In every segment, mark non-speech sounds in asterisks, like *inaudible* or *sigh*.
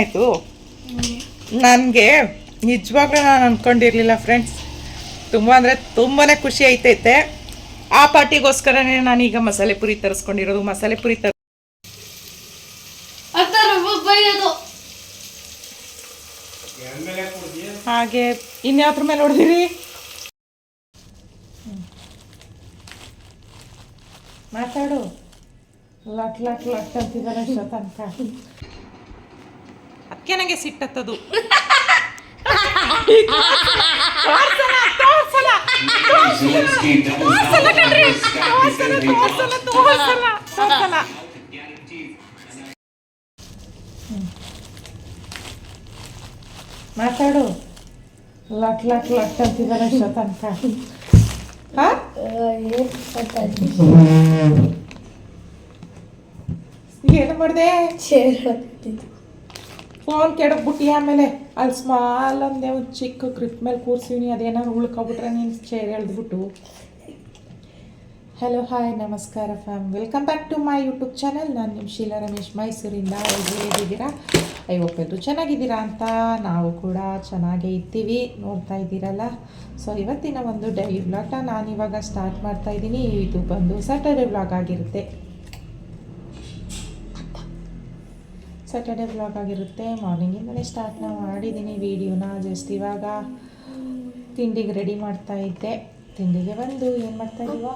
ಆಯಿತು. ನನಗೆ ನಿಜವಾಗ್ಲೂ ನಾನು ಅಂದ್ಕೊಂಡಿರಲಿಲ್ಲ ಫ್ರೆಂಡ್ಸ್ ತುಂಬ ಅಂದರೆ ತುಂಬಾ ಖುಷಿ ಆಯ್ತೈತೆ ಆ ಪಾರ್ಟಿಗೋಸ್ಕರನೇ ನಾನೀಗ ಮಸಾಲೆ ಪುರಿ ತರಿಸ್ಕೊಂಡಿರೋದು. ಮಸಾಲೆ ಪುರಿ ತರ ಅಂತ ಹಾಗೆ ಇನ್ಯಾವ್ದ್ರ ಮೇಲೆ ಹೊಡೆದಿರಿ? ಮಾತಾಡು. ಲಟ್ ಲಟ್ ಲಟ್ ಅಂತಿದ್ದಾರೆ ತನಕ ಅದಕ್ಕೆ ನನಗೆ ಸಿಟ್ಟತ್ತದು. ಮಾತಾಡು. ಲಟ್ ಲಟ್ ಲಟ್ ಅಂತಿದ್ದಾರೆ ಅಷ್ಟೋ ಏನು ಮಾಡಿದೆ? ಚೇರ್ ಮಾಡಿದೆ ಫೋನ್ ಕೆಡಕ್ಬಿಟ್ಟು ಆಮೇಲೆ ಅಲ್ಲಿ ಸ್ಮಾಲ್ ಅಂದೆ ಒಂದು ಚಿಕ್ಕ ಕ್ರಿಪ್ ಮೇಲೆ ಕೂರ್ಸೀನಿ ಅದೇನಾದ್ರು ಉಳ್ಕೊಬಿಟ್ರೆ ನೀನು ಚೇರ್ ಎಳ್ದ್ಬಿಟ್ಟು. ಹಲೋ ಹಾಯ್ ನಮಸ್ಕಾರ fam welcome back to my YouTube channel ನಾನು ನಿಮ್ಮ ಶೀಲಾ ರಮೇಶ್, ಮೈಸೂರಿಂದ ಎಲ್ಲರೂ ಹೇಗಿದ್ದೀರಾ? ಐ ಒಪ್ಪೆಲ್ಲರೂ ಚೆನ್ನಾಗಿದ್ದೀರಾ ಅಂತ ನಾವು ಕೂಡ ಚೆನ್ನಾಗೇ ಇದ್ದೀವಿ. ನೋಡ್ತಾ ಇದ್ದೀರಲ್ಲ? ಸೊ ಇವತ್ತಿನ ಒಂದು ಡೈಲಿ ನಾನು ಇವಾಗ ಸ್ಟಾರ್ಟ್ ಮಾಡ್ತಾ ಇದ್ದೀನಿ. ಇದು ಬಂದು ಸ್ಯಾಟರ್ಡೆ ವ್ಲಾಗ್ ಆಗಿರುತ್ತೆ. ಸ್ಯಾಟರ್ಡೆ ಬ್ಲಾಗ್ ಆಗಿರುತ್ತೆ. ಮಾರ್ನಿಂಗಿಂದಲೇ ಸ್ಟಾರ್ಟ್ ನಾವು ಮಾಡಿದ್ದೀನಿ ವೀಡಿಯೋನ ಜಸ್ಟ್ ಇವಾಗ ತಿಂಡಿಗೆ ರೆಡಿ ಮಾಡ್ತಾ ಇದ್ದೆ. ತಿಂಡಿಗೆ ಬಂದು ಏನು ಮಾಡ್ತಾ ಇದೀವ?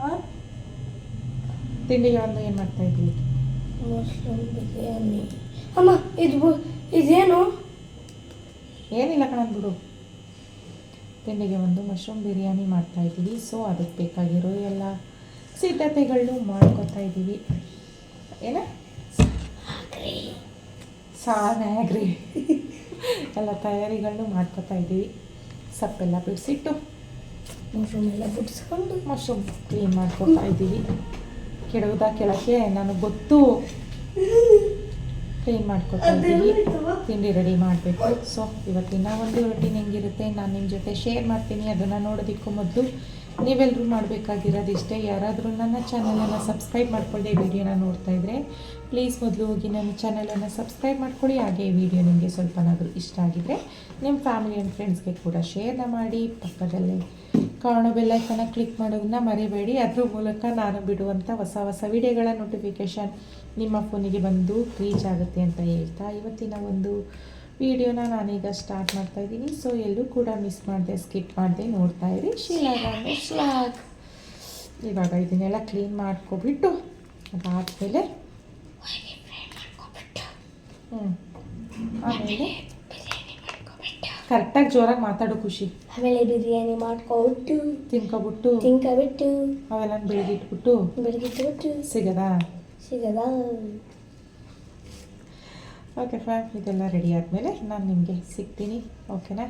ಹಾಂ ತಿಂಡಿಗೆ ಬಂದು ಏನು ಮಾಡ್ತಾ ಇದ್ದೀವಿ ಮಶ್ರೂಮ್ ಬಿರಿಯಾನಿ ಅಮ್ಮ ಇದು ಇದೇನು? ಏನಿಲ್ಲ ಕಣಂದ್ಬಿಡು ತಿಂಡಿಗೆ ಒಂದು ಮಶ್ರೂಮ್ ಬಿರಿಯಾನಿ ಮಾಡ್ತಾ ಇದ್ದೀವಿ. ಸೊ ಅದಕ್ಕೆ ಬೇಕಾಗಿರೋ ಎಲ್ಲ ಸಿದ್ಧತೆಗಳನ್ನೂ ಮಾಡ್ಕೊತಾ ಇದ್ದೀವಿ ಏನ? ಸಾನಾಗ್ರಿ ಎಲ್ಲ ತಯಾರಿಗಳನ್ನು ಮಾಡ್ಕೊತಾ ಇದ್ದೀವಿ. ಸಪ್ಪೆಲ್ಲ ಬಿಡಿಸಿಟ್ಟು ಮಶ್ರೂಮ್ ಎಲ್ಲ ಬಿಡಿಸ್ಕೊಂಡು ಮಶ್ರೂಮ್ ಕ್ಲೀನ್ ಮಾಡ್ಕೊತಾ ಇದ್ದೀವಿ. ಕೆಡವುದ ಕೆಳಕ್ಕೆ ನನಗೆ ಗೊತ್ತು ಕ್ಲೀನ್ ಮಾಡ್ಕೊತಾ ಇದ್ದೀವಿ. ತಿಂಡಿ ರೆಡಿ ಮಾಡಬೇಕು. ಸೊ ಇವತ್ತಿನ ಒಂದು ರೊಟೀನ್ ಹೆಂಗಿರುತ್ತೆ? ನಾನು ನಿಮ್ಮ ಜೊತೆ ಶೇರ್ ಮಾಡ್ತೀನಿ. ಅದನ್ನು ನೋಡೋದಕ್ಕೂ ಮೊದಲು ನೀವೆಲ್ಲರೂ ಮಾಡಬೇಕಾಗಿರೋದು ಇಷ್ಟೇ. ಯಾರಾದರೂ ನನ್ನ ಚಾನಲನ್ನು ಸಬ್ಸ್ಕ್ರೈಬ್ ಮಾಡ್ಕೊಳ್ಳಿ ವಿಡಿಯೋನ ನೋಡ್ತಾ ಇದ್ದರೆ ಪ್ಲೀಸ್ ಮೊದಲು ಹೋಗಿ ನನ್ನ ಚಾನಲನ್ನು ಸಬ್ಸ್ಕ್ರೈಬ್ ಮಾಡ್ಕೊಳ್ಳಿ. ಹಾಗೆ ಈ ವಿಡಿಯೋ ನಿಮಗೆ ಸ್ವಲ್ಪನಾದರೂ ಇಷ್ಟ ಆಗಿದ್ದರೆ ನಿಮ್ಮ ಫ್ಯಾಮಿಲಿ ಆ್ಯಂಡ್ ಫ್ರೆಂಡ್ಸ್ಗೆ ಕೂಡ ಶೇರ್ನ ಮಾಡಿ. ಪಕ್ಕದಲ್ಲೇ ಕಾರಣ ಬೆಲ್ಲೈಕನ್ನ ಕ್ಲಿಕ್ ಮಾಡೋದನ್ನ ಮರಿಬೇಡಿ. ಅದ್ರ ಮೂಲಕ ನಾನು ಬಿಡುವಂಥ ಹೊಸ ಹೊಸ ವಿಡಿಯೋಗಳ ನೋಟಿಫಿಕೇಷನ್ ನಿಮ್ಮ ಫೋನಿಗೆ ಬಂದು ರೀಚ್ ಆಗುತ್ತೆ ಅಂತ ಹೇಳ್ತಾ ಇವತ್ತಿನ ಒಂದು ವಿಡಿಯೋನ ನಾನೀಗ ಸ್ಟಾರ್ಟ್ ಮಾಡ್ತಾ ಇದ್ದೀನಿ. ಸೊ ಎಲ್ಲೂ ಕೂಡ ಮಿಸ್ ಮಾಡಿದೆ ಸ್ಕಿಪ್ ಮಾಡಿದೆ ನೋಡ್ತಾ ಇರಿ. ಶೀಲಾಗ ಶ್ಲಾಗ್ ಇವಾಗ ಇದನ್ನೆಲ್ಲ ಕ್ಲೀನ್ ಮಾಡ್ಕೊಬಿಟ್ಟು ಅದಾದಮೇಲೆ ಹ್ಞೂ ಆಮೇಲೆ ಕರೆಕ್ಟಾಗಿ ಜೋರಾಗಿ ಮಾತಾಡು ಖುಷಿ. ಆಮೇಲೆ ಬಿರಿಯಾನಿ ಮಾಡ್ಕೊಬಿಟ್ಟು. ತಿನ್ಕೊಬಿಟ್ಟು. ತಿನ್ಕೊಬಿಟ್ಟು. ಅವೆಲ್ಲ ಬೆಳಗಿಟ್ಬಿಟ್ಟು ಬೆಳಗಿಟ್ಬಿಟ್ಟು ಸಿಗದಾ? ಸಿಗದ? ಓಕೆ ಫ್ಯಾಮ್ ಇದೆಲ್ಲ ರೆಡಿ ಆದಮೇಲೆ ನಾನು ನಿಮಗೆ ಸಿಗ್ತೀನಿ. ಓಕೆನಾ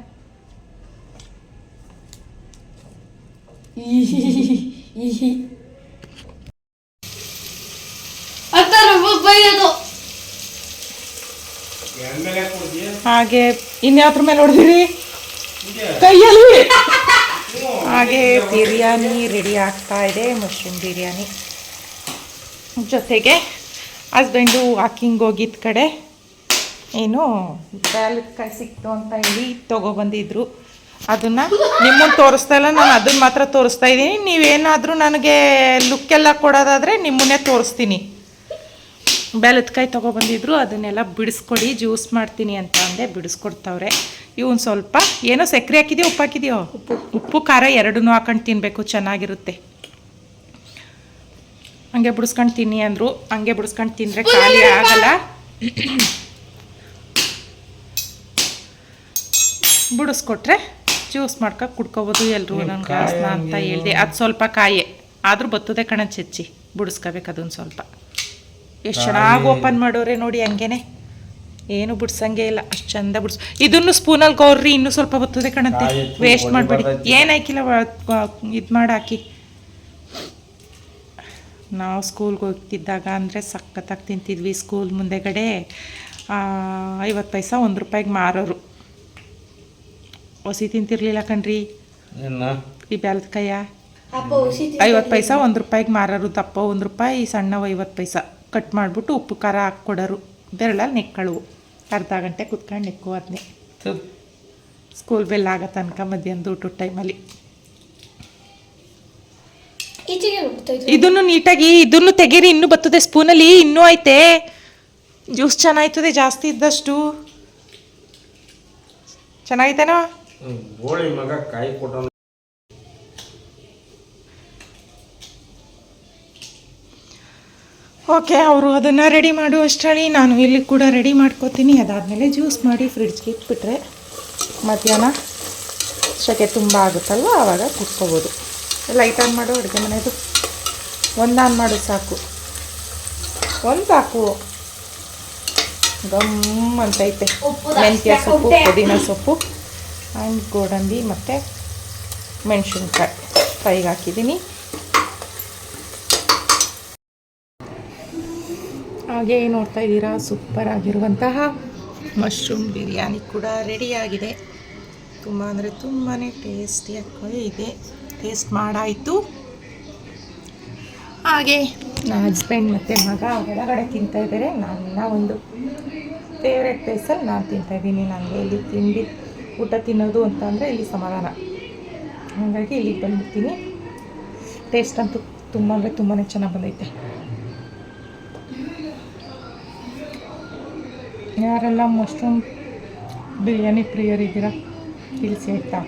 ಹಾಗೆ ಇನ್ಯಾವ್ದ್ರ ಮೇಲೆ ಹೊಡೆದಿರಿ? ಕೈಯಲ್ಲಿ? ಹಾಗೆ, ಬಿರಿಯಾನಿ ರೆಡಿ ಆಗ್ತಾ ಇದೆ ಮಶ್ರೂಮ್ ಬಿರಿಯಾನಿ. ಜೊತೆಗೆ ಹಸ್ಬೆಂಡು ವಾಕಿಂಗ್ ಹೋಗಿದ್ದ ಕಡೆ ಏನು ಕೈ ಸಿಕ್ತು ಅಂತ ಹೇಳಿ ತೊಗೊಬಂದಿದ್ರು ಅದನ್ನು ನಿಮ್ಮನ್ನು ತೋರಿಸ್ತಾ ಇಲ್ಲ ನಾನು ಅದನ್ನ ಮಾತ್ರ ತೋರಿಸ್ತಾ ಇದ್ದೀನಿ ನೀವೇನಾದರೂ ನನಗೆ ಲುಕ್ಕೆಲ್ಲ ಕೊಡೋದಾದರೆ ನಿಮ್ಮನ್ನೇ ತೋರಿಸ್ತೀನಿ. ಬೆಲ್ಲದಕಾಯಿ ತೊಗೊಬಂದಿದ್ರು ಅದನ್ನೆಲ್ಲ ಬಿಡಿಸ್ಕೊಡಿ ಜ್ಯೂಸ್ ಮಾಡ್ತೀನಿ ಅಂತ ಅಂದೆ ಬಿಡಿಸ್ಕೊಡ್ತಾವ್ರೆ. ಇವನು ಸ್ವಲ್ಪ ಏನೋ ಸಕ್ಕರೆ ಹಾಕಿದ್ಯೋ ಉಪ್ಪು ಹಾಕಿದ್ಯೋ? ಉಪ್ಪು. ಉಪ್ಪು ಖಾರ ಎರಡನ್ನೂ ಹಾಕೊಂಡು ತಿನ್ನಬೇಕು ಚೆನ್ನಾಗಿರುತ್ತೆ. ಹಂಗೆ ಬಿಡಿಸ್ಕೊಂಡು ತಿನ್ನಿ ಅಂದರು ಹಂಗೆ ಬಿಡಿಸ್ಕೊಂಡು ತಿಂದರೆ ಖಾಲಿ ಆಗಲ್ಲ. ಬಿಡಿಸ್ಕೊಟ್ರೆ ಜ್ಯೂಸ್ ಮಾಡ್ಕೊ ಕುಡ್ಕೋಬೋದು ಎಲ್ಲರೂ ನನ್ನ ಗ್ಲಾಸ್ನ ಅಂತ ಹೇಳಿದೆ. ಅದು ಸ್ವಲ್ಪ ಕಾಯೆ. ಆದರೂ ಬತ್ತದೆ ಕಣ ಚಚ್ಚಿ. ಬಿಡಿಸ್ಕೋಬೇಕು ಅದೊಂದು ಸ್ವಲ್ಪ. ಎಷ್ಟು ಚೆನ್ನಾಗಿ ಓಪನ್ ಮಾಡೋರೆ ನೋಡಿ ಹಂಗೇನೆ. ಏನು ಬಿಡ್ಸಂಗೆ ಇಲ್ಲ. ಅಷ್ಟು ಚಂದ ಬಿಡ್ಸ್. ಇದನ್ನು ಸ್ಪೂನಲ್ಲಿ ಗೌರ್ರಿ ಇನ್ನೂ ಸ್ವಲ್ಪ ಬತ್ತದೆ ಕಣಂತೆ ವೇಸ್ಟ್ ಮಾಡಬೇಡಿ. ಏನು ಹಾಕಿಲ್ಲ ಇದು ಮಾಡಿ ಹಾಕಿ ನಾವು ಸ್ಕೂಲ್ಗೆ ಹೋಗ್ತಿದ್ದಾಗ ಅಂದರೆ ಸಖತ್ತಾಗಿ ತಿಂತಿದ್ವಿ ಸ್ಕೂಲ್ ಮುಂದೆಗಡೆ. ಐವತ್ತು ಪೈಸಾ ಒಂದು ರೂಪಾಯಿಗೆ ಮಾರೋರು. ಹಸಿ ತಿಂತಿರ್ಲಿಲ್ಲ ಕಣ್ರಿ. ಈ ಬ್ಯಾಲದ ಕೈಯ. ಅಪ್ಪ ಹುಸಿ ಐವತ್ತು ಪೈಸಾ ಒಂದು ರೂಪಾಯಿಗೆ ಮಾರೋರು ದಪ್ಪ ಒಂದು ರೂಪಾಯಿ ಸಣ್ಣವು ಐವತ್ತು ಪೈಸಾ. ಕಟ್ ಮಾಡಿಬಿಟ್ಟು ಉಪ್ಪು ಖಾರ ಹಾಕ್ಕೊಡೋರು. ಬೆರಳಲ್ಲಿ ನೆಕ್ಕಳು. ಅರ್ಧ ಗಂಟೆ ಕುತ್ಕೊಂಡು ನೆಕ್ಕು ಅದನ್ನೇ ಸ್ಕೂಲ್ ಬೆಲ್ ಆಗೋ ತನಕ ಮಧ್ಯಾಹ್ನದ ಊಟದ ಟೈಮಲ್ಲಿ. ಇದನ್ನು ನೀಟಾಗಿ ಇದನ್ನು ತೆಗೀರಿ ಇನ್ನೂ ಬರ್ತದೆ ಸ್ಪೂನಲ್ಲಿ ಇನ್ನೂ ಐತೆ. ಜ್ಯೂಸ್ ಚೆನ್ನಾಗ್ತದೆ ಜಾಸ್ತಿ ಇದ್ದಷ್ಟು. ಚೆನ್ನಾಗೈತೇನೋ ಗೋಳಿ ಮಗ ಕಾಯಿ ಕೊಟ್ಟ ಓಕೆ ಅವರು ಅದನ್ನು ರೆಡಿ ಮಾಡು ಅಷ್ಟರಲ್ಲಿ ನಾನು ಇಲ್ಲಿ ಕೂಡ ರೆಡಿ ಮಾಡ್ಕೋತೀನಿ. ಅದಾದಮೇಲೆ ಜ್ಯೂಸ್ ಮಾಡಿ ಫ್ರಿಡ್ಜ್ಗೆ ಇಟ್ಬಿಟ್ರೆ ಮಧ್ಯಾಹ್ನ ಸೆಕೆ ತುಂಬ ಆಗುತ್ತಲ್ವ? ಆವಾಗ ಕುಟ್ಕೋಬೋದು. ಲೈಟ್ ಆನ್ ಮಾಡು ಅಡುಗೆ ಮನೆದು. ಒಂದು ಆನ್ ಮಾಡು ಸಾಕು. ಒಂದು ಸಾಕು. ಗಮ್ ಅಂತೈತೆ ಉಪ್ಪು ಮೆಂತ್ಯ ಸೊಪ್ಪು. ಪುದೀನ ಸೊಪ್ಪು. ಆ್ಯಂಡ್ ಗೋಡಂಬಿ ಮತ್ತು ಮೆಣಸಿನ್ಕಾಯಿ ಫ್ರೈಗೆ ಹಾಕಿದ್ದೀನಿ. ಹಾಗೆ ನೋಡ್ತಾ ಇದ್ದೀರಾ ಸೂಪರ್ ಆಗಿರುವಂತಹ ಮಶ್ರೂಮ್ ಬಿರಿಯಾನಿ ಕೂಡ ರೆಡಿಯಾಗಿದೆ ತುಂಬ ಅಂದರೆ ತುಂಬಾ ಟೇಸ್ಟಿಯಾಗಿ ಇದೆ. ಟೇಸ್ಟ್ ಮಾಡಾಯಿತು. ಹಾಗೆ ನನ್ನ ಹಸ್ಬೆಂಡ್ ಮತ್ತು ಮಗ ಹೊರಗಡೆ ತಿಂತಾಯಿದ್ದಾರೆ ನನ್ನ ಒಂದು ಫೇವ್ರೆಟ್ ಪ್ಲೇಸಲ್ಲಿ ನಾನು ತಿಂತಾಯಿದ್ದೀನಿ ನನಗೆ ಇಲ್ಲಿ ತಿಂಡಿ ಊಟ ತಿನ್ನೋದು ಅಂತ ಅಂದರೆ ಇಲ್ಲಿ ಸಮಾಧಾನ. ಹಾಗಾಗಿ ಇಲ್ಲಿಗೆ ಬಂದ್ಬಿಡ್ತೀನಿ. ಟೇಸ್ಟ್ ಅಂತೂ ತುಂಬ ಅಂದರೆ ತುಂಬಾ ಚೆನ್ನಾಗಿ ಬಂದೈತೆ. ಯಾರೆಲ್ಲ ಮಶ್ರೂಮ್ ಬಿರಿಯಾನಿ ಪ್ರಿಯರಿದ್ದೀರಾ ತಿಳಿಸಿ ಆಯ್ತಾ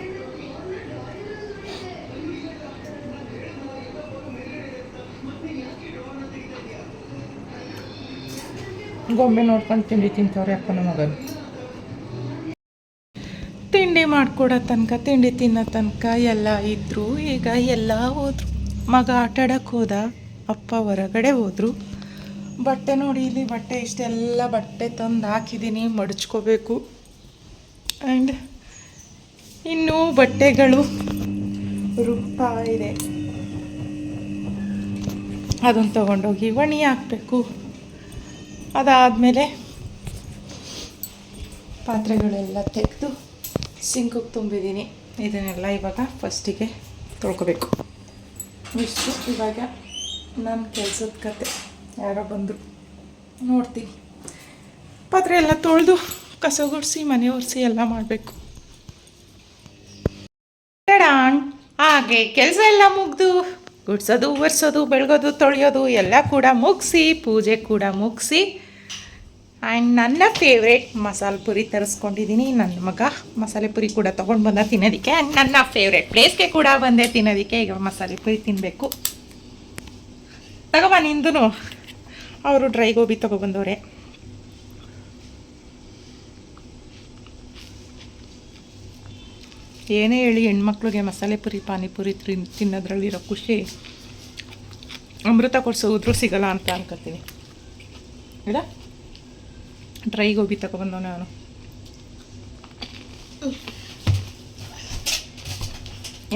ಗೊಂಬೆ ನೋಡ್ಕೊಂಡು ತಿಂಡಿ ತಿಂತವ್ರೆ ಅಪ್ಪನ ಮಗನು. ಮಾಡ್ಕೊಡೋ ತನಕ, ತಿಂಡಿ ತಿನ್ನೋ ತನಕ ಎಲ್ಲ ಇದ್ರು. ಈಗ ಎಲ್ಲ ಹೋದ್ರು. ಮಗ ಆಟ ಆಡಕ್ಕೆ ಹೋದ, ಅಪ್ಪ ಹೊರಗಡೆ ಹೋದರು. ಬಟ್ಟೆ ನೋಡಿ ಇಲ್ಲಿ ಬಟ್ಟೆ, ಇಷ್ಟೆಲ್ಲ ಬಟ್ಟೆ ತಂದು ಹಾಕಿದ್ದೀನಿ, ಮಡಚ್ಕೋಬೇಕು. ಆ್ಯಂಡ್ ಇನ್ನೂ ಬಟ್ಟೆಗಳು ರುಬ್ತಾ ಇದೆ. ಅದನ್ನು ತೊಗೊಂಡೋಗಿ ಒಣಿ ಹಾಕಬೇಕು. ಅದಾದಮೇಲೆ ಪಾತ್ರೆಗಳೆಲ್ಲ ತೆಗೆದು ಸಿಂಕಿಗೆ ತುಂಬಿದ್ದೀನಿ. ಇದನ್ನೆಲ್ಲ ಇವಾಗ ಫಸ್ಟಿಗೆ ತೊಳ್ಕೊಬೇಕು. ಇಷ್ಟು. ಇವಾಗ ನನ್ನ ಕೆಲಸದ ಕತೆ. ಯಾರೋ ಬಂದರು. ನೋಡ್ತೀನಿ. ಪಾತ್ರೆ ಎಲ್ಲ ತೊಳೆದು ಕಸ ಗುಡಿಸಿ, ಮನೆ ಒರೆಸಿ ಎಲ್ಲ ಮಾಡಬೇಕು. ಹಾಗೆ ಕೆಲಸ ಎಲ್ಲ ಮುಗ್ದು, ಗುಡ್ಸೋದು, ಒರೆಸೋದು, ಬೆಳಗೋದು, ತೊಳೆಯೋದು ಎಲ್ಲ ಕೂಡ ಮುಗಿಸಿ, ಪೂಜೆ ಕೂಡ ಮುಗಿಸಿ. ಆ್ಯಂಡ್ ನನ್ನ ಫೇವ್ರೇಟ್ ಮಸಾಲೆ ಪುರಿ ತರಿಸ್ಕೊಂಡಿದ್ದೀನಿ. ನನ್ನ ಮಗ ಮಸಾಲೆ ಪುರಿ ಕೂಡ ತೊಗೊಂಡು ಬಂದ ತಿನ್ನೋದಕ್ಕೆ. ಆ್ಯಂಡ್ ನನ್ನ ಫೇವ್ರೇಟ್ ಪ್ಲೇಸ್ಗೆ ಕೂಡ ಬಂದೆ ತಿನ್ನೋದಕ್ಕೆ. ಈಗ ಮಸಾಲೆ ಪುರಿ ತಿನ್ನಬೇಕು ತಗೋಬಾ ನಿಂದು ಅವರು ಡ್ರೈ ಗೋಬಿ ತೊಗೊಬಂದವ್ರೆ. ಏನೇ ಹೇಳಿ ಹೆಣ್ಮಕ್ಳಿಗೆ ಮಸಾಲೆ ಪುರಿ, ಪಾನಿಪುರಿ ತಿನ್, ತಿನ್ನೋದ್ರಲ್ಲಿರೋ ಖುಷಿ. ಅಮೃತ ಕೊಡಿಸೋದ್ರೂ ಸಿಗಲ್ಲ ಅಂತ ಅನ್ಕೋತೀನಿ ಇಲ್ಲ ಡ್ರೈ ಗೋಬಿ ತಗೊಬಂದವನೆ ಅವನು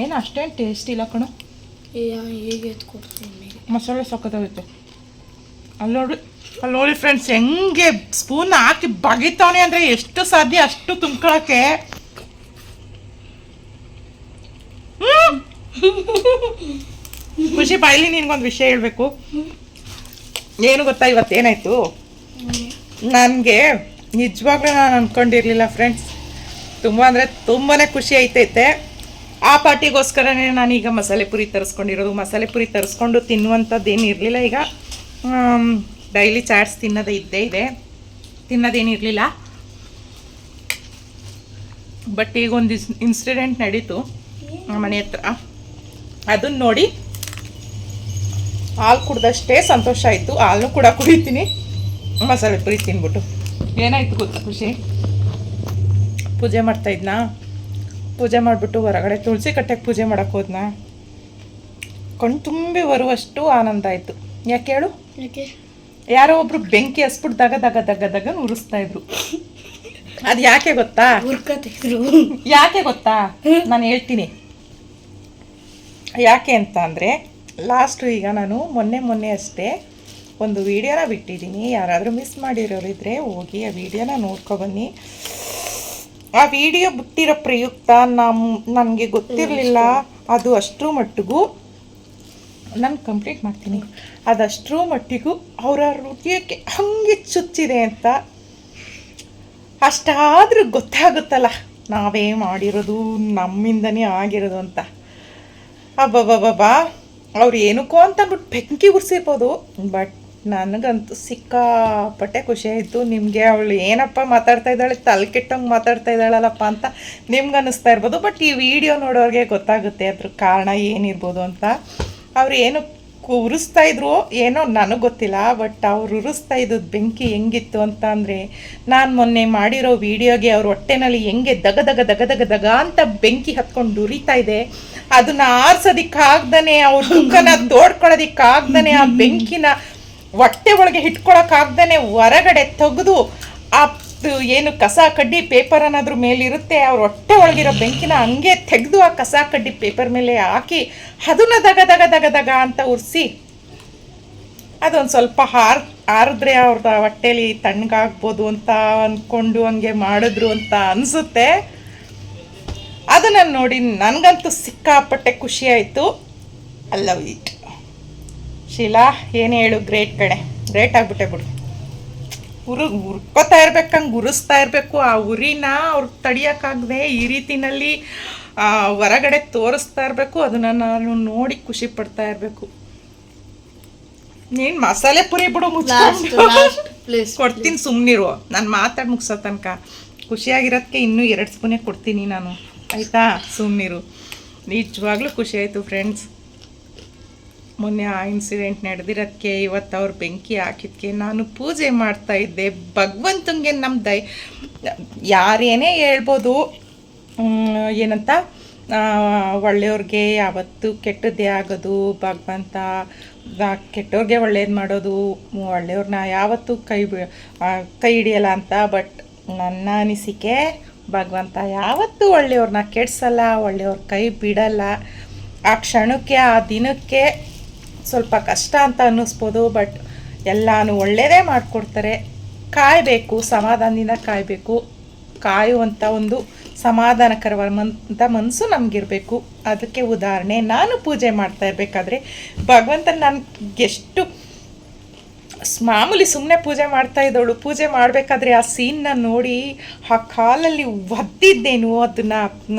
ಏನು ಅಷ್ಟೇನು ಟೇಸ್ಟ್ ಇಲ್ಲ ಕಣ. ಹೇಗೆ ಮಸಾಲೆ ಸಕ್ಕತ್ತಾಗುತ್ತೆ. ಅಲ್ಲಿ ನೋಡಿ ಅಲ್ಲಿ ನೋಡಿ ಫ್ರೆಂಡ್ಸ್ ಹೆಂಗೆ ಸ್ಪೂನ್ ಹಾಕಿ ಬಗಿತಾವನೆ ಅಂದರೆ ಎಷ್ಟು ಸಾಧ್ಯ ಅಷ್ಟು ತುಂಬ್ಕೊಳಕ್ಕೆ. ಖುಷಿ ಬಾಯ್ಲಿ ನಿನ್ಗೊಂದು ವಿಷಯ ಹೇಳಬೇಕು. ಏನು ಗೊತ್ತಾ ಇವತ್ತೇನಾಯ್ತು? ನನಗೆ ನಿಜವಾಗ್ಲೂ ನಾನು ಅಂದ್ಕೊಂಡಿರಲಿಲ್ಲ ಫ್ರೆಂಡ್ಸ್ ತುಂಬ ಅಂದರೆ ತುಂಬಾ ಖುಷಿ ಐತೈತೆ. ಆ ಪಾರ್ಟಿಗೋಸ್ಕರನೇ ನಾನೀಗ ಮಸಾಲೆ ಪುರಿ ತರಿಸ್ಕೊಂಡಿರೋದು. ಮಸಾಲೆ ಪುರಿ ತರಿಸ್ಕೊಂಡು ತಿನ್ನುವಂಥದ್ದು ಏನು ಇರಲಿಲ್ಲ ಈಗ. ಡೈಲಿ ಚಾಟ್ಸ್ ತಿನ್ನೋದೇ ಇದ್ದೇ ಇದೆ. ತಿನ್ನೋದೇನಿರಲಿಲ್ಲ ಬಟ್ ಈಗ ಒಂದು ಇನ್ಸಿಡೆಂಟ್ ನಡೀತು. ಮನೆ ಹತ್ರ. ಅದನ್ನ ನೋಡಿ ಹಾಲು ಕುಡ್ದಷ್ಟೇ ಸಂತೋಷ ಆಯಿತು. ಹಾಲು ಕೂಡ ಕುಡಿತೀನಿ. ಮಸಾಲೆ ಪುರಿ ತಿನ್ಬಿಟ್ಟು ಏನಾಯ್ತು ಗೊತ್ತು ಖುಷಿ? ಪೂಜೆ ಮಾಡ್ತಾ ಇದ್ನಾ? ಪೂಜೆ ಮಾಡಿಬಿಟ್ಟು ಹೊರಗಡೆ ತುಳಸಿ ಕಟ್ಟೆಗೆ ಪೂಜೆ ಮಾಡಕ್ಕೆ ಹೋದ್ನಾ? ಕಣ್ಣು ತುಂಬಿ ಬರುವಷ್ಟು ಆನಂದ ಆಯಿತು. ಯಾಕೆ ಹೇಳು? ಯಾಕೆ? ಯಾರೋ ಒಬ್ರು ಬೆಂಕಿ ಹಸ್ಬಿಟ್ಟು ದಗ ದಗ ದಗ ದಗ ಉರಿಸ್ತಾ ಇದ್ರು. ಅದು ಯಾಕೆ ಗೊತ್ತಾ? ಹುರ್ಕತಿದ್ರು ಯಾಕೆ ಗೊತ್ತಾ? ನಾನು ಹೇಳ್ತೀನಿ. ಯಾಕೆ ಅಂತ ಅಂದರೆ ಲಾಸ್ಟು ಈಗ ನಾನು ಮೊನ್ನೆ ಮೊನ್ನೆ ಅಷ್ಟೇ ಒಂದು ವಿಡಿಯೋನ ಬಿಟ್ಟಿದ್ದೀನಿ. ಯಾರಾದರೂ ಮಿಸ್ ಮಾಡಿರೋರಿದ್ರೆ ಹೋಗಿ ಆ ವಿಡಿಯೋನ ನೋಡ್ಕೊಬನ್ನಿ ಆ ವಿಡಿಯೋ ಬಿಟ್ಟಿರೋ ಪ್ರಯುಕ್ತ ನಮ್ಮ ನನಗೆ ಗೊತ್ತಿರಲಿಲ್ಲ. ಅದು ಅಷ್ಟರ ಮಟ್ಟಿಗೂ ನಾನು ಕಂಪ್ಲೀಟ್ ಮಾಡ್ತೀನಿ. ಅದಷ್ಟರ ಮಟ್ಟಿಗೂ ಅವರ ಹೃದಯಕ್ಕೆ ಹಂಗೆ ಚುಚ್ಚಿದೆ ಅಂತ ಅಷ್ಟಾದರೂ ಗೊತ್ತಾಗುತ್ತಲ್ಲ ನಾವೇ ಮಾಡಿರೋದು ನಮ್ಮಿಂದನೇ ಆಗಿರೋದು ಅಂತ. ಅಬ್ಬಬ್ಬಬ್ಬಾ ಅವ್ರು ಏನಕ್ಕೋ ಅಂತ ಅಂದ್ಬಿಟ್ಟು ಬೆಂಕಿ ಉರ್ಸಿರ್ಬೋದು ಬಟ್ ನನಗಂತೂ ಸಿಕ್ಕಾಪಟ್ಟೆ ಖುಷಿ ಆಯಿತು. ನಿಮಗೆ ಅವಳು ಏನಪ್ಪ ಮಾತಾಡ್ತಾ ಇದ್ದಾಳೆ ತಲೆ ಕೆಟ್ಟಂಗೆ ಮಾತಾಡ್ತಾ ಇದ್ದಾಳಲ್ಲಪ್ಪ ಅಂತ ನಿಮ್ಗೆ ಅನ್ನಿಸ್ತಾ ಇರ್ಬೋದು. ಬಟ್ ಈ ವಿಡಿಯೋ ನೋಡೋರಿಗೆ ಗೊತ್ತಾಗುತ್ತೆ ಅದ್ರ ಕಾರಣ ಏನಿರ್ಬೋದು ಅಂತ. ಅವ್ರು ಏನು ಉರಿಸ್ತಾ ಇದ್ರು ಏನೋ ನನಗೆ ಗೊತ್ತಿಲ್ಲ ಬಟ್ ಅವ್ರು ಉರಿಸ್ತಾ ಇದ್ದದ್ದು ಬೆಂಕಿ ಹೆಂಗಿತ್ತು ಅಂತ ಅಂದರೆ ನಾನು ಮೊನ್ನೆ ಮಾಡಿರೋ ವಿಡಿಯೋಗೆ ಅವ್ರ ಹೊಟ್ಟೆನಲ್ಲಿ ಹೆಂಗೆ ದಗ ದಗ ದಗ ದಗ ದಗ ಅಂತ ಬೆಂಕಿ ಹತ್ಕೊಂಡು ಉರಿತಾ ಇದೆ. ಅದನ್ನ ಆರ್ಸೋದಿಕ್ಕಾಗ್ದನೆ ಅವ್ರ ದುಃಖನ *laughs* ತೋಡ್ಕೊಳ್ಳೋದಿಕ್ಕಾಗ್ದನೆ ಆ ಬೆಂಕಿನ ಹೊಟ್ಟೆ ಒಳಗೆ ಇಟ್ಕೊಳಕ್ಕಾಗ್ದೇ ಹೊರಗಡೆ ತೆಗೆದು ಆ ಏನು ಕಸ ಕಡ್ಡಿ ಪೇಪರ್ ಅನ್ನೋದ್ರ ಮೇಲಿರುತ್ತೆ, ಅವ್ರ ಹೊಟ್ಟೆ ಒಳಗಿರೋ ಬೆಂಕಿನ ಹಂಗೆ ತೆಗೆದು ಆ ಕಸ ಕಡ್ಡಿ ಪೇಪರ್ ಮೇಲೆ ಹಾಕಿ ಅದನ್ನ ದಗ ದಗ ದಗ ದಗ ಅಂತ ಉರಿಸಿ, ಅದೊಂದು ಸ್ವಲ್ಪ ಹಾರ್, ಹಾರಿದ್ರೆ ಅವ್ರದ ಹೊಟ್ಟೆಲಿ ತಣ್ಣಗಾಗ್ಬೋದು ಅಂತ ಅಂದ್ಕೊಂಡು ಹಂಗೆ ಮಾಡಿದ್ರು ಅಂತ ಅನಿಸುತ್ತೆ. ಅದನ್ನು ನೋಡಿ ನನಗಂತೂ ಸಿಕ್ಕಾಪಟ್ಟೆ ಖುಷಿಯಾಯಿತು ಐ ಲವ್ ಇಟ್ ಶೀಲಾ ಏನು ಹೇಳು? ಗ್ರೇಟ್ ಕಣೆ. ಗ್ರೇಟ್ ಆಗ್ಬಿಟ್ಟೆ ಬಿಡು. ಉರು ಉರ್ಕೋತಾ ಇರ್ಬೇಕು ಹಂಗೆ ಉರಿಸ್ತಾ ಇರಬೇಕು. ಆ ಉರಿನ ಅವ್ರಿಗೆ ತಡಿಯೋಕ್ಕಾಗದೆ ಈ ರೀತಿನಲ್ಲಿ ಹೊರಗಡೆ ತೋರಿಸ್ತಾ ಇರಬೇಕು. ಅದನ್ನು ನಾನು ನೋಡಿ ಖುಷಿ ಪಡ್ತಾ ಇರಬೇಕು. ನೀನು ಮಸಾಲೆ ಪುರಿ ಬಿಡು ಮುಚ್ಕೊಂಡು. ಪ್ಲೀಸ್ ಕೊಡ್ತೀನಿ ಸುಮ್ಮನಿರು ನಾನು ಮಾತಾಡಿ ಮುಗಿಸೋ ತನಕ. ಖುಷಿಯಾಗಿರೋದಕ್ಕೆ ಇನ್ನೂ ಎರಡು ಸ್ಪೂನೇ ಕೊಡ್ತೀನಿ ನಾನು. ಆಯಿತಾ? ಸುಮ್ಮನಿರು ನಿಜವಾಗ್ಲೂ ಖುಷಿ ಆಯಿತು ಫ್ರೆಂಡ್ಸ್ ಮೊನ್ನೆ ಆ ಇನ್ಸಿಡೆಂಟ್ ನಡೆದಿರೋದಕ್ಕೆ ಇವತ್ತು ಅವ್ರು ಬೆಂಕಿ ಹಾಕಿದ್ಕೆ ನಾನು ಪೂಜೆ ಮಾಡ್ತಾ ಇದ್ದೆ. ಭಗವಂತಂಗೆ ನಮ್ಮ ದೈ, ಯಾರೇನೇ ಹೇಳ್ಬೋದು ಏನಂತ ಒಳ್ಳೆಯವ್ರಿಗೆ ಯಾವತ್ತೂ ಕೆಟ್ಟದ್ದೇ ಆಗೋದು, ಭಗವಂತ ಕೆಟ್ಟವ್ರಿಗೆ ಒಳ್ಳೇದು ಮಾಡೋದು ಒಳ್ಳೆಯವ್ರನ್ನ ಯಾವತ್ತೂ ಕೈ ಕೈ ಹಿಡಿಯಲ್ಲ ಅಂತ ಬಟ್ ನನ್ನ ಅನಿಸಿಕೆ ಭಗವಂತ ಯಾವತ್ತೂ ಒಳ್ಳೆಯವ್ರನ್ನ ಕೆಡ್ಸಲ್ಲ, ಒಳ್ಳೆಯವ್ರ ಕೈ ಬಿಡಲ್ಲ. ಆ ಕ್ಷಣಕ್ಕೆ, ಆ ದಿನಕ್ಕೆ ಸ್ವಲ್ಪ ಕಷ್ಟ ಅಂತ ಅನ್ನಿಸ್ಬೋದು ಬಟ್ ಎಲ್ಲಾನು ಒಳ್ಳೆಯದೇ ಮಾಡಿಕೊಡ್ತಾರೆ. ಕಾಯಬೇಕು, ಸಮಾಧಾನದಿಂದ ಕಾಯಬೇಕು. ಕಾಯುವಂಥ ಒಂದು ಸಮಾಧಾನಕರವಂಥ ಮನಸ್ಸು ನಮಗಿರಬೇಕು. ಅದಕ್ಕೆ ಉದಾಹರಣೆ, ನಾನು ಪೂಜೆ ಮಾಡ್ತಾ ಇರಬೇಕಾದ್ರೆ ಭಗವಂತನ ನಾನು ಎಷ್ಟು ಮಾಮೂಲಿ ಸುಮ್ಮನೆ ಪೂಜೆ ಮಾಡ್ತಾ ಇದ್ದವಳು. ಪೂಜೆ ಮಾಡಬೇಕಾದ್ರೆ ಆ ಸೀನ್ನ ನೋಡಿ ಆ ಕಾಲಲ್ಲಿ ಒದ್ದಿದ್ದೇನು ಅದನ್ನ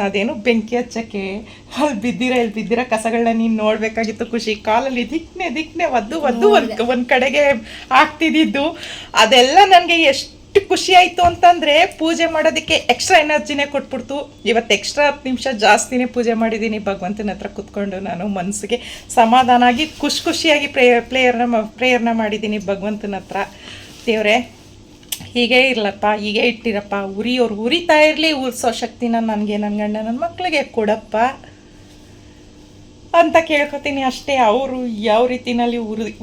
ಅದೇನು ಬೆಂಕಿ ಹಚ್ಚಕ್ಕೆ? ಅಲ್ಲಿ ಬಿದ್ದಿರ ಇಲ್ಲಿ ಬಿದ್ದಿರೋ ಕಸಗಳನ್ನ ನೀನು ನೋಡಬೇಕಾಗಿತ್ತು ಖುಷಿ. ಕಾಲಲ್ಲಿ ದಿಕ್ನೆ ದಿಕ್ನೆ ಒದ್ದು ಒದ್ದು ಒಂದು ಒಂದು ಕಡೆಗೆ ಆಗ್ತಿದ್ದಿದ್ದು. ಅದೆಲ್ಲ ನನಗೆ ಎಷ್ಟು ಖುಷಿ ಆಯಿತು ಅಂತಂದರೆ ಪೂಜೆ ಮಾಡೋದಕ್ಕೆ ಎಕ್ಸ್ಟ್ರಾ ಎನರ್ಜಿನೇ ಕೊಟ್ಬಿಡ್ತು. ಇವತ್ತು ಎಕ್ಸ್ಟ್ರಾ ಹತ್ತು ನಿಮಿಷ ಜಾಸ್ತಿನೇ ಪೂಜೆ ಮಾಡಿದ್ದೀನಿ. ಭಗವಂತನ ಹತ್ರ ಕೂತ್ಕೊಂಡು ನಾನು ಮನಸ್ಸಿಗೆ ಸಮಾಧಾನ ಆಗಿ ಖುಷಿ ಖುಷಿಯಾಗಿ ಪ್ರೇ ಪ್ರೇಯರ್ನ ಪ್ರೇಯರ್ನ ಮಾಡಿದ್ದೀನಿ ಭಗವಂತನ ಹತ್ರ. ದೇವರೇ, ಹೀಗೆ ಇರಲಪ್ಪ, ಹೀಗೆ ಇಟ್ಟಿರಪ್ಪ. ಉರಿಯೋರು ಉರಿತಾ ಇರಲಿ ಉರಿಸೋ ಶಕ್ತಿನ ನನಗೆ ನನ್ನ ಗಂಡ ನನ್ನ ಮಕ್ಕಳಿಗೆ ಕೊಡಪ್ಪ. ಅಂತ ಕೇಳ್ಕೊತೀನಿ ಅಷ್ಟೇ. ಅವರು ಯಾವ ರೀತಿನಲ್ಲಿ ಉರಿ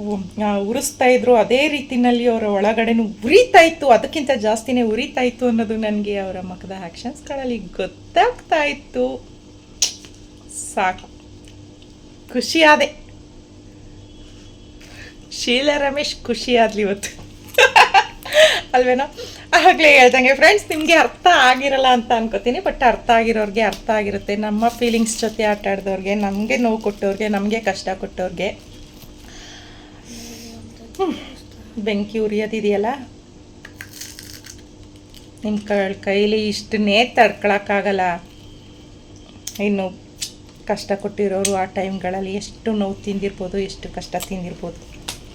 ಉರಿಸ್ತಾ ಇದ್ರು, ಅದೇ ರೀತಿನಲ್ಲಿ ಅವರ ಒಳಗಡೆನೂ ಉರಿತಾ ಇತ್ತು, ಅದಕ್ಕಿಂತ ಜಾಸ್ತಿನೇ ಉರಿತಾ ಇತ್ತು ಅನ್ನೋದು ನನಗೆ ಅವರ ಮುಖದ ಆ್ಯಕ್ಷನ್ಸ್ಗಳಲ್ಲಿ ಗೊತ್ತಾಗ್ತಾ ಇತ್ತು. ಸಾಕು. ಖುಷಿಯಾದೆ. ಶೀಲಾ ರಮೇಶ್ ಖುಷಿಯಾದ್ಲಿ ಇವತ್ತು. ಅಲ್ವೇನೋ? ಆಗಲೇ ಹೇಳ್ದಂಗೆ ಫ್ರೆಂಡ್ಸ್ ನಿಮಗೆ ಅರ್ಥ ಆಗಿರಲ್ಲ ಅಂತ ಅನ್ಕೋತೀನಿ ಬಟ್ ಅರ್ಥ ಆಗಿರೋರಿಗೆ ಅರ್ಥ ಆಗಿರುತ್ತೆ. ನಮ್ಮ ಫೀಲಿಂಗ್ಸ್ ಜೊತೆ ಆಟ ಆಡಿದವ್ರಿಗೆ ನಮಗೆ ನೋವು ಕೊಟ್ಟವ್ರಿಗೆ ನಮಗೆ ಕಷ್ಟ ಕೊಟ್ಟವ್ರಿಗೆ. ಬೆಂಕಿ ಉರಿಯೋದಿದೆಯಲ್ಲ? ನಿಮ್ಮ ಕೈಲಿ ಇಷ್ಟನ್ನೇ ತಡ್ಕೊಳಕ್ಕಾಗಲ್ಲ. ಇನ್ನು ಕಷ್ಟ ಕೊಟ್ಟಿರೋರು ಆ ಟೈಮ್ಗಳಲ್ಲಿ ಎಷ್ಟು ನೋವು ತಿಂದಿರ್ಬೋದು, ಎಷ್ಟು ಕಷ್ಟ ತಿಂದಿರ್ಬೋದು.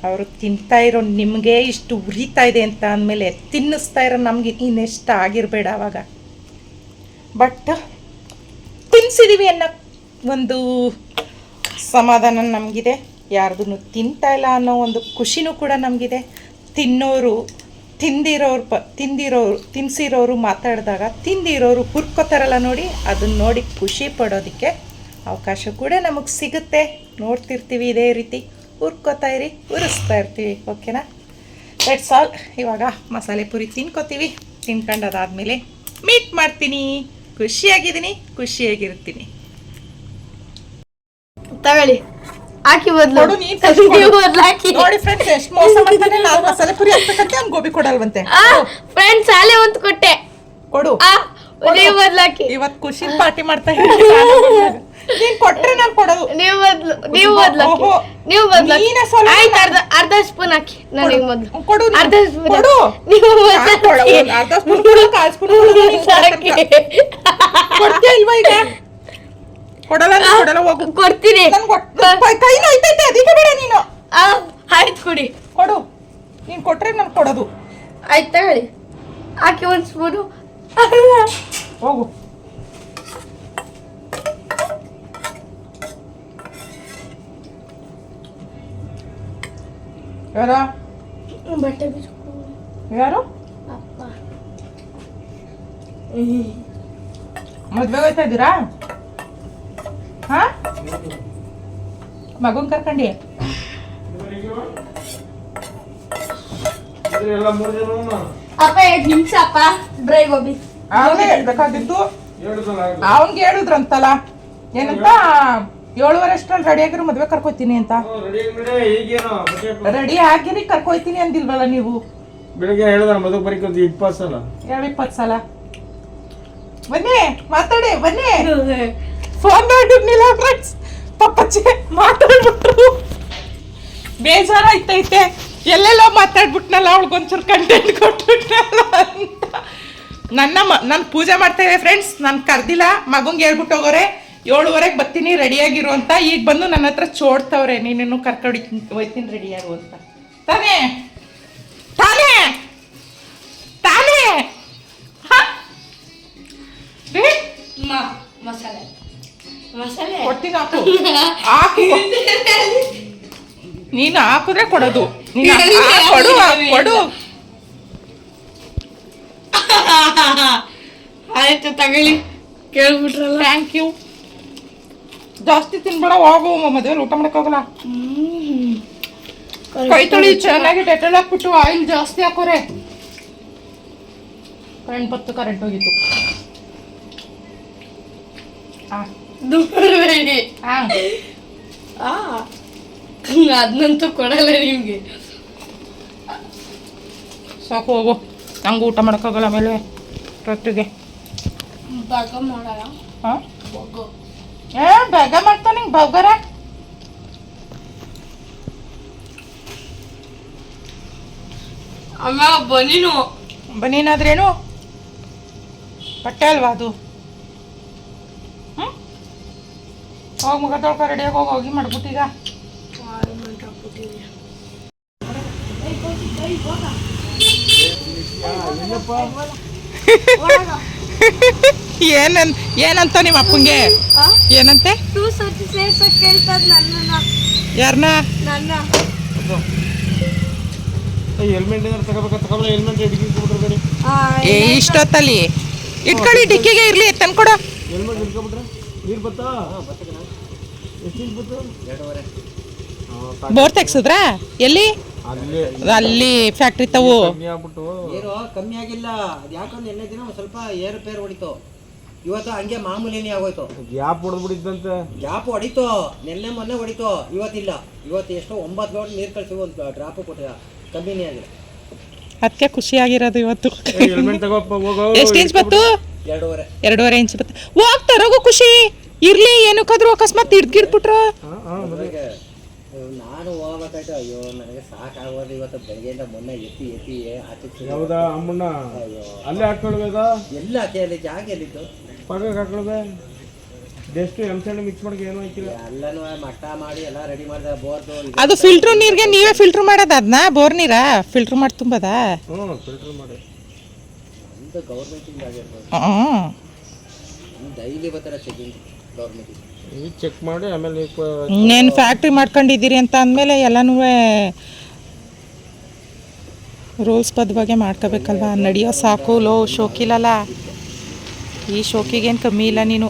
ಅವರು ತಿಂತಾ ಇರೋ ನಿಮಗೆ ಇಷ್ಟು ಉರಿತಾ ಇದೆ ಅಂತ ಅಂದಮೇಲೆ ತಿನ್ನಿಸ್ತಾ ಇರೋ ನಮಗೆ ಇನ್ನೆಷ್ಟು ಆಗಿರಬೇಡ ಅವಾಗ. ಬಟ್ ತಿನ್ಸಿದೀವಿ ಅನ್ನೋ ಒಂದು ಸಮಾಧಾನ ನಮಗಿದೆ. ಯಾರ್ದೂ ತಿಂತಾ ಇಲ್ಲ ಅನ್ನೋ ಒಂದು ಖುಷಿನೂ ಕೂಡ ನಮಗಿದೆ. ತಿನ್ನೋರು, ತಿಂದಿರೋರು ಪ, ತಿಂದಿರೋರು, ತಿನ್ಸಿರೋರು ಮಾತಾಡಿದಾಗ ತಿಂದಿರೋರು ಹುರ್ಕೋತಾರಲ್ಲ ನೋಡಿ, ಅದನ್ನ ನೋಡಿ ಖುಷಿ ಪಡೋದಕ್ಕೆ ಅವಕಾಶ ಕೂಡ ನಮಗೆ ಸಿಗುತ್ತೆ. ನೋಡ್ತಿರ್ತೀವಿ ಇದೇ ರೀತಿ. ಹುರ್ಕೋತಾ ಇರಿ ಉರಿಸ್ತಾ ಇರ್ತೀವಿ ಓಕೆನಾ ದಟ್ಸ್ ಆಲ್ ಇವಾಗ ಮಸಾಲೆ ಪುರಿ ತಿನ್ಕೋತೀವಿ. ತಿನ್ಕೊಂಡದಾದ್ಮೇಲೆ ಮೀಟ್ ಮಾಡ್ತೀನಿ. ಖುಷಿಯಾಗಿದ್ದೀನಿ ಖುಷಿಯಾಗಿರ್ತೀನಿ. ತಗೊಳ್ಳಿ. ಹಾಕಿ ಬದ್ಲು ನೋಡಿ ಫ್ರೆಂಡ್ಸ್ ಎಷ್ಟು ಮೋಸ ಮಾಡ್ತಾನೆ. ಮಸಾಲೆ ಪುರಿ ಹಾಕ್ಬೇಕಂತೆ ಅವ್ನು ಗೋಬಿ ಕೊಡಲ್ವಂತೆ. ಫ್ರೆಂಡ್ಸ್ ಅಲ್ಲೇ ಒಂದು ಕೊಟ್ಟೆ ಕೊಡು. ಆ ನೀವು ಬದ್ಲಾಕಿ ಹಾಕಿ ಇವತ್ತು ಖುಷಿ ಪಾರ್ಟಿ ಮಾಡ್ತಾ ಇದ್ದೀನಿ. ನೀನ್ ಕೊಟ್ರೆ ನಾನ್ ಕೊಡೋದು. ನೀವ್ ಬದ್ಲು ನೀವ್ ಬದ್ಲಾಕಿ. ನೀವು ಮೊದ್ಲು ನೀನೇ ಸ್ವಲ್ಪ ಆಯ್ತು ಅರ್ಧ ಅರ್ಧ ಸ್ಪೂನ್ ಹಾಕಿ. ನನಗೆ ಮೊದ್ಲು. ಕೊಡು ಅರ್ಧ ಸ್ಪೂನ್ ಕೊಡು. ನೀವು ಒಂದ್ ಅರ್ಧ ಸ್ಪೂನ್ ಕೊಡು, ಕಾಲ್ ಸ್ಪೂನ್ ಕೊಡು, ಸಾಕಿ. ಕೊಡ್ತೀಯ ಇಲ್ವಾ ಈಗ? ಕೊಡಲ್ಲ ಕೊಡಲ್ಲ ಹೋಗು. ಕೊಡ್ತೀನಿ. ಕೈ ನೋಯ್ತೈತೆ ಅದಕ್ಕೆ ಬೇಡ ನೀನು. ಆಯ್ತು ಕೊಡಿ. ಕೊಡು. ನೀನ್ ಕೊಟ್ರೆ ನಾನು ಕೊಡೋದು. ಆಯ್ತಾ ಹೇಳಿ? ಹಾಕಿ ಒಂದು ಸ್ಪೂನು. *laughs* ಹೋಗು. ಯಾರ? ಬಟ್ಟೆ ಯಾರು? ಅಪ್ಪ. ಮದ್ವೆ ಹೋಯ್ತಾ ಇದ್ದೀರಾ? ಹಾ? ಮಗುನ್ ಕರ್ಕೊಂಡಿ. ಎಲ್ಲ ಮೂರು ಜನ ಅಪ್ಪ ಎರಡು ನಿಮಿಷ ಅಪ್ಪ. ಬ್ರೈ ಗೋಬಿ ಅವನೇ ಹೇಳ್ಬೇಕಾಗಿತ್ತು. ಅವನ್ಗೆ ಹೇಳುದ್ರಂತಲ್ಲ? ಏನಂತ? ಏಳುವರೆ ಅಷ್ಟ್ರಲ್ಲಿ ರೆಡಿ ಆಗಿರೋ ಮದ್ವೆ ಕರ್ಕೊಯ್ತೀನಿ ಅಂತ. ರೆಡಿ ಆಗಿರಿ ಕರ್ಕೊಯ್ತೀನಿ ಅಂದಿಲ್ವಲ್ಲ ನೀವು? ಬೆಳಿಗ್ಗೆ ಹೇಳಿದ್ರೆ ಮದುವೆ ಬರೀ ಒಂದು ಇಪ್ಪತ್ತು ಸಲ. ಎರಡು ಇಪ್ಪತ್ತು ಸಲ. ಬನ್ನಿ ಮಾತಾಡಿ ಬನ್ನಿ. ಫೋನ್ ಮಾಡಿರ್ಲಿಲ್ಲ ಫ್ರೆಂಡ್ಸ್ ಪಪ್ಪಚ್ಚೆ ಮಾತಾಡ್ಬಿಟ್ರು. ಬೇಜಾರಾಯ್ತೈತೆ. ಎಲ್ಲೆಲ್ಲೋ ಮಾತಾಡ್ಬಿಟ್ನಲ್ಲ ಅವಳಿಗೊಂಚೂರು ಕಂಟೆಂಟ್ ಕೊಟ್ಬಿಟ್ನಲ್ಲ ಅಂತ. ನನ್ನ ಮ ನಾನು ಪೂಜೆ ಮಾಡ್ತೇವೆ ಫ್ರೆಂಡ್ಸ್ ನಾನು ಕರೆದಿಲ್ಲ ಮಗಂಗೆ ಹೇಳ್ಬಿಟ್ಟು ಹೋಗೋರೆ ಏಳುವರೆಗೆ ಬರ್ತೀನಿ ರೆಡಿಯಾಗಿರು ಅಂತ. ಈಗ ಬಂದು ನನ್ನ ಹತ್ರ ಚೋಡ್ತವ್ರೆ ನೀನೇನು ಕರ್ಕೊಂಡು ಹೋಯ್ತೀನಿ ರೆಡಿಯಾಗು ಅಂತ. ತಾನೇ? ತಾನೇ? ತಾನೇ? ಮಸಾಲೆ. ಮಸಾಲೆ. ಕೊಡ್ತೀನಿ ಹಾಕು. ಹಾಕು. *laughs* ನೀನು ಹಾಕಿದ್ರೆ ಕೊಡೋದು. ನೀನು ಕೊಡು ಕೊಡು. *laughs* ಆಯ್ತು ತಗೊಳ್ಳಿ. ಕೇಳ್ಬಿಟ್ರಲ್ಲ. ಥ್ಯಾಂಕ್ ಯು ಜಾಸ್ತಿ ತಿನ್ಬೇಡ ಹೋಗು ಮದುವೆ ಊಟ ಮಾಡಕ್ಕಾಗಲ್ಲ ಕೈ ತೊಳಿ ಚೆನ್ನಾಗಿ ಡೆಟಲ್ ಹಾಕ್ಬಿಟ್ಟು ಆಯಿಲ್ ಜಾಸ್ತಿ ಹಾಕೋರೆ. ಕರೆಂಟ್ ಬತ್ತು ಕರೆಂಟ್ ಹೋಗಿತ್ತು. ಆ. ಅದನ್ನಂತೂ ಕೊಡಲ್ಲ ನಿಮಗೆ. ಸಾಕು ಹೋಗು. ನಂಗೆ ಊಟ ಮಾಡೋಕ್ಕಾಗಲ್ಲ ಆಮೇಲೆ ರೊಟ್ಟಿಗೆ. ಬಾಗ ಮಾಡಲ್ಲ. ಹಾಂ? ಏ ಬೇಗ ಮಾಡ್ತಾನೆ ನಿಂಗೆ ಬಗರ? ಅಮ್ಮ ಬನ್ನಿನು. ಬನ್ನೇನಾದ್ರೇನು ಬಟ್ಟೆ ಅಲ್ವಾ ಅದು? ಹ್ಞೂ ಹೋಗಿ ಮುಖ ತೊಳ್ಕೊ ರೆಡಿಯಾಗಿ ಹೋಗಿ ಹೋಗಿ ಮಾಡ್ಬಿಟ್ಟೀಗ *laughs* ಏನನ್ ಏನಂತ ನಿಮ್ಮ ಅಪ್ಪಂಗೆ? ಏನಂತೆ? ಟೂ ಸರ್ತಿ ಸೇರ್ಸಕ್ ಕೇಳ್ತದ ನನ್ನ ಯಾರನ್ನ ನನ್ನ. ಹೆಲ್ಮೆಟ್ ಏನಾರು ತಗೋಬೇಕಾ ತಗೊಳ್ಳಿ ಹೆಲ್ಮೆಟ್ ಏ ಇಷ್ಟೊತ್ತಲ್ಲಿ. ಇಟ್ಕೊಳ್ಳಿ ಡಿಕ್ಕಿಗೆ ಇರ್ಲಿ ತಂದ್ಕೊಡ ಹೆಲ್ಮೆಟ್ ಹಿಡ್ಕೊಬಿಟ್ರೆ ನೀರು ಬತ್ತಾ? ಎಷ್ಟು ಇಂಚ್ ಬತ್ತು? ಎರಡೂವರೆ. ಬೋರ್ ತೆಗ್ಸಿದ್ರಾ ಎಲ್ಲಿ? ಅಲ್ಲಿ. ಅಲ್ಲಿ ಫ್ಯಾಕ್ಟ್ರಿ ತವು. ಕಮ್ಮಿ ಆಗ್ಬಿಟ್ಟು. ನೀರು ಕಮ್ಮಿ ಆಗಿಲ್ಲ. ಅದು ಯಾಕಂದ್ರೆ ನಿನ್ನೆ ದಿನ ಒಂದ್ ಸ್ವಲ್ಪ ಏರುಪೇರು ಹೊಡಿತು. ಇವತ್ತು ಹಂಗೆ ಮಾಮೂಲಿನೇ ಆಗೋಯ್ತು. ಗ್ಯಾಪ್ ಹೊಡೆದ್ಬಿಟ್ಟಿದ್ದಂತೆ. ಗ್ಯಾಪ್ ಹೊಡಿತು. ನೆನ್ನೆ ಮೊನ್ನೆ ಹೊಡಿತು. ಇವತ್ತಿಲ್ಲ. ಇವತ್ತು ಎಷ್ಟೋ ಒಂಬತ್ತು ಲೋಟ್ ನೀರು ಕಳ್ಸಿ ಒಂದು ಡ್ರಾಪ್ ಕೊಟ್ಟಿಲ್ಲ ಕಮ್ಮಿನೇ ಆಗಿಲ್ಲ ಅದಕ್ಕೆ ಖುಷಿಯಾಗಿರೋದು ಇವತ್ತು. ಹೆಲ್ಮೆಟ್ ತಗೋಪ್ಪ ಹೋಗೋ ಎಷ್ಟು ಇಂಚ್ ಬತ್ತು? ಎರಡೂವರೆ. ಎರಡೂವರೆ ಇಂಚ್ ಬತ್ತು. ಹೋಗ್ತಾರೋಗು ಖುಷಿ. ಇರ್ಲಿ ಏನಕ್ಕಾದ್ರೂ ಅಕಸ್ಮಾತ್ ಹಿಡ್ಗಿಡ್ಬಿಟ್ರು ಹೋಗ್ಬೇಕಾಯ್ತು ಅಯ್ಯೋ ನನಗೆ ಸಾಕಾಗೋದು ಇವತ್ತು ಬೆಳಗ್ಗೆಯಿಂದ ಮೊನ್ನೆ ಎತ್ತಿ ಎತ್ತಿ ಆಚೆ ಹೌದಾ ಅಮ್ಮಣ್ಣ? ಅಯ್ಯೋ. ಅಲ್ಲೇ ಹಾಕೊಳ್ಬೇಕಾ ಎಲ್ಲ ಕೇಳಿ ಜಾಗ ಎಲ್ಲಿದ್ದು ಪಕ್ಕಕ್ಕೆ ಹಾಕೊಳ್ದೆ ಜಸ್ಟ್ ಎಂ ಸ್ಯಾಂಡ್ ಮಿಕ್ಸ್ ಮಾಡಕ್ಕೆ ಏನೂ ಹಾಕಿಲ್ಲ ಎಲ್ಲನೂ ಮಟ್ಟ ಮಾಡಿ ಎಲ್ಲ ರೆಡಿ ಮಾಡಿದೆ ಬೋರ್ದು. ಅದು ಫಿಲ್ಟ್ರ್ ನೀರಿಗೆ ನೀವೇ ಫಿಲ್ಟ್ರ್ ಮಾಡೋದು ಅದನ್ನ ಬೋರ್ ನೀರಾ? ಫಿಲ್ಟ್ರ್ ಮಾಡಿ ತುಂಬದಾ? ಹ್ಞೂ ಫಿಲ್ಟರ್ ಮಾಡಿ. ಒಂದು ಗೌರ್ಮೆಂಟಿಂದ ಆಗಿರ್ಬೋದು. ಹ್ಞೂ ಡೈಲಿ ಬರ್ತಾರೆ ಚೆಕಿಂಗ್ ಗೌರ್ಮೆಂಟಿಂದ ಈಗ ಚೆಕ್ ಮಾಡಿ ಆಮೇಲೆ ನೀವು ಇನ್ನೇನು ಫ್ಯಾಕ್ಟ್ರಿ ಮಾಡ್ಕೊಂಡಿದ್ದೀರಿ ಅಂತ ಅಂದಮೇಲೆ ಎಲ್ಲನೂ ರೂಲ್ಸ್ ಬಗ್ಗೆ ಮಾಡ್ಕೋಬೇಕಲ್ವಾ? ನಡೆಯೋ ಸಾಕು ಲೋ ಶೋಕಿಲಲ್ಲ. ಈ ಶೋಕಿಗೇನು ಕಮ್ಮಿ ಇಲ್ಲ ನೀನು.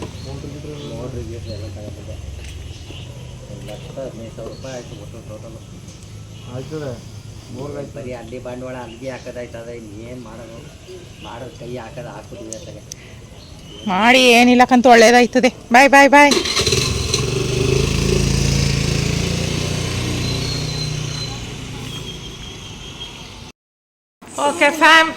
ಆಯ್ತದೆ ಬರೀ ಅಲ್ಲಿ ಬಂಡವಾಳ ಅಲ್ಲಿಗೆ ಹಾಕೋದಾಯ್ತದ ಇನ್ನೇನು ಮಾಡೋದು? ಮಾಡೋದು ಕೈ ಹಾಕೋದು ಹಾಕ್ಬಿಟ್ಟಿದೆ ಮಾಡಿ ಏನಿಲ್ಲಕ್ಕಂತ ಒಳ್ಳೇದಾಯ್ತದೆ. ಬಾಯ್ ಬಾಯ್ ಬಾಯ್ ಓಕೆ ಫ್ಯಾಮ್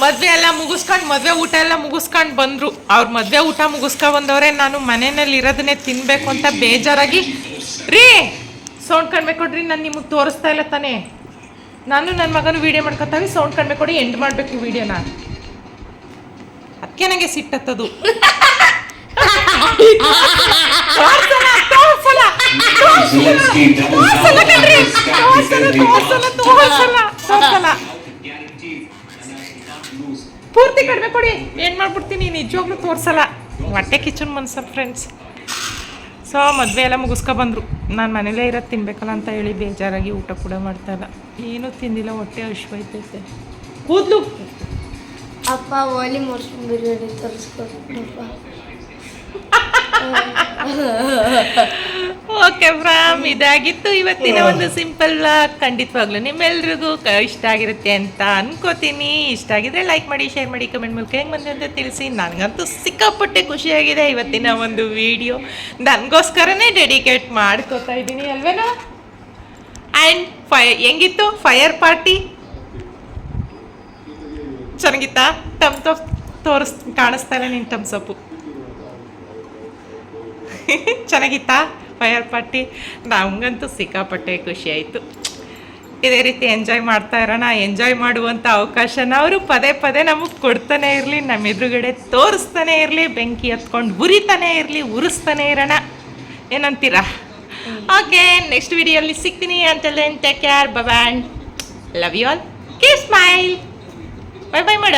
ಮದುವೆ ಎಲ್ಲ ಮುಗಿಸ್ಕೊಂಡು ಮದುವೆ ಊಟ ಎಲ್ಲ ಮುಗಿಸ್ಕೊಂಡು ಬಂದರು. ಅವ್ರ ಮದುವೆ ಊಟ ಮುಗಿಸ್ಕೊಂಡು ಬಂದವ್ರೆ ನಾನು ಮನೆಯಲ್ಲಿ ಇರೋದನ್ನೇ ತಿನ್ನಬೇಕು ಅಂತ ಬೇಜಾರಾಗಿ ರೀ ಸೌಂಡ್ ಕಣ್ಮೆ ಕೊಡ್ರಿ ನಾನು ನಿಮಗೆ ತೋರಿಸ್ತಾ ಇಲ್ಲ ತಾನೇ. ನಾನು ನನ್ನ ಮಗನು ವಿಡಿಯೋ ಮಾಡ್ಕೊತಾವಿ ಸೌಂಡ್ ಕಣ್ಮೆ ಕೊಡಿ ಎಂಡ್ ಮಾಡಬೇಕು ವಿಡಿಯೋನ ಅದಕ್ಕೆ ನನಗೆ ಸಿಟ್ಟತ್ತದು. ತೋರ್ಸಲ್ಲ, ಪೂರ್ತಿ ಕಡಿಮೆ ಕೊಡಿ. ಏನು ಮಾಡ್ಬಿಡ್ತೀನಿ? ನಿಜವಾಗ್ಲೂ ತೋರ್ಸಲ್ಲ. ಹೊಟ್ಟೆ ಕಿಚನ್ ಮನ್ಸ ಫ್ರೆಂಡ್ಸ್ ಸೊ ಮದುವೆ ಎಲ್ಲ ಮುಗಿಸ್ಕೊ ಬಂದ್ರು. ನಾನು ಮನೇಲೇ ಇರೋದು ತಿನ್ಬೇಕಲ್ಲ ಅಂತ ಹೇಳಿ ಬೇಜಾರಾಗಿ ಊಟ ಕೂಡ ಮಾಡ್ತಾ ಇಲ್ಲ. ಏನೂ ತಿಂದಿಲ್ಲ, ಹೊಟ್ಟೆ ಹಶ್ವೈತೈತೆ ಕೂದಲು. ಅಪ್ಪ ಓಲಿ ಮೋರ್ಸ್ಕೊಂಡು ಬಿರಿಯಾನಿ ಓಕೆ ಫ್ರಾಮ್ ಇದಾಗಿತ್ತು ಇವತ್ತಿನ ಒಂದು ಸಿಂಪಲ್ ಖಂಡಿತವಾಗ್ಲೂ ನಿಮ್ಮೆಲ್ರಿಗೂ ಇಷ್ಟ ಆಗಿರುತ್ತೆ ಅಂತ ಅನ್ಕೋತೀನಿ. ಇಷ್ಟ ಆಗಿದ್ರೆ ಲೈಕ್ ಮಾಡಿ ಶೇರ್ ಮಾಡಿ ಕಮೆಂಟ್ ಮೂಲಕ ಹೆಂಗೆ ಬಂದೆ ಅಂತ ತಿಳಿಸಿ. ನನಗಂತೂ ಸಿಕ್ಕಾಪಟ್ಟೆ ಖುಷಿಯಾಗಿದೆ ಇವತ್ತಿನ ಒಂದು ವಿಡಿಯೋ ನನಗೋಸ್ಕರನೇ ಡೆಡಿಕೇಟ್ ಮಾಡ್ಕೋತಾ ಇದ್ದೀನಿ ಅಲ್ವೇನೋ? ಆ್ಯಂಡ್ ಫೈ ಹೆಂಗಿತ್ತು? ಫೈರ್ ಪಾರ್ಟಿ ಚೆನ್ನಾಗಿತ್ತಾ ಟಮ್ ಟಪ್ ತೋರಿಸ್ ಕಾಣಿಸ್ತಾ ಇಲ್ಲ ನಿನ್ನ ಟಮ್ ಸೊಪ್ಪು ಚೆನ್ನಾಗಿತ್ತಾ? Fire party? ನಮಗಂತೂ ಸಿಕ್ಕಾಪಟ್ಟೆ ಖುಷಿ ಆಯಿತು. ಇದೇ ರೀತಿ ಎಂಜಾಯ್ ಮಾಡ್ತಾ ಇರೋಣ ಎಂಜಾಯ್ ಮಾಡುವಂಥ ಅವಕಾಶನ ಅವರು ಪದೇ ಪದೇ ನಮಗೆ ಕೊಡ್ತಾನೆ ಇರಲಿ ನಮ್ಮ ಎದುರುಗಡೆ ತೋರಿಸ್ತಾನೆ ಇರಲಿ ಬೆಂಕಿ ಹತ್ಕೊಂಡು ಉರಿತಾನೆ ಇರಲಿ ಉರಿಸ್ತಾನೆ ಇರೋಣ. ಏನಂತೀರಾ? ಓಕೆ ನೆಕ್ಸ್ಟ್ ವಿಡಿಯೋಲಿ ಸಿಗ್ತೀನಿ. ಅಂತೆಲ್ಲ take care bye love you all ಕೇ ಸ್ಮೈಲ್ ಬೈ ಬೈ ಮಾಡ.